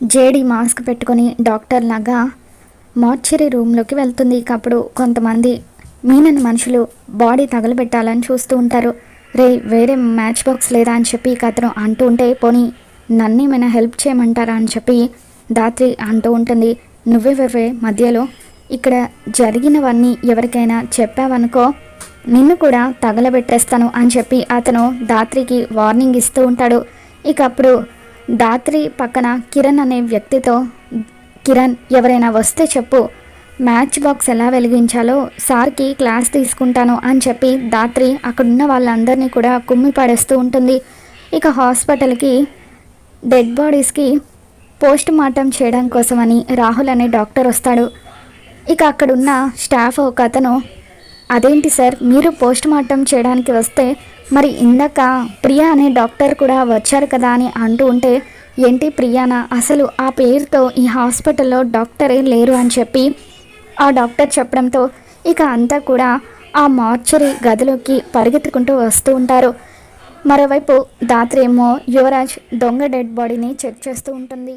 JD mask పెట్టుకొని doctor లాగా mortuary రూమ్లోకి వెళ్తుంది. ఇక అప్పుడు కొంతమంది మీనని మనుషులు బాడీ తగలబెట్టాలని చూస్తూ ఉంటారు. రే వేరే మ్యాచ్ బాక్స్ లేదా అని చెప్పి ఇక అతను అంటూ ఉంటే పోనీ నన్నేమైనా హెల్ప్ చేయమంటారా అని చెప్పి దాత్రి అంటూ ఉంటుంది. నువ్వే మధ్యలో ఇక్కడ జరిగినవన్నీ ఎవరికైనా చెప్పావనుకో నిన్ను కూడా తగలబెట్టేస్తాను అని చెప్పి అతను దాత్రికి వార్నింగ్ ఇస్తూ ఉంటాడు. ఇక అప్పుడు దాత్రి పక్కన కిరణ్ అనే వ్యక్తితో కిరణ్ ఎవరైనా వస్తే చెప్పు. మ్యాచ్ బాక్స్ ఎలా వెలిగించాలో సార్కి క్లాస్ తీసుకుంటాను అని చెప్పి దాత్రి అక్కడున్న వాళ్ళందరినీ కూడా కుమ్మి పడేస్తూ ఉంటుంది. ఇక హాస్పిటల్కి డెడ్ బాడీస్కి పోస్ట్ మార్టం చేయడం కోసమని రాహుల్ అనే డాక్టర్ వస్తాడు. ఇక అక్కడున్న స్టాఫ్ ఒక అతను అదేంటి సార్? మీరు పోస్ట్ మార్టం చేయడానికి వస్తే మరి ఇందాక ప్రియా అనే డాక్టర్ కూడా వచ్చారు కదా అని అంటూ ఉంటే ఏంటి ప్రియానా? అసలు ఆ పేరుతో ఈ హాస్పిటల్లో డాక్టరే లేరు అని చెప్పి ఆ డాక్టర్ చెప్పడంతో ఇక అంతా కూడా ఆ మార్చరీ గదిలోకి పరిగెత్తుకుంటూ వస్తూ ఉంటారు. మరోవైపు దాత్రేమో యువరాజ్ దొంగ డెడ్ బాడీని చెక్ చేస్తూ ఉంటుంది.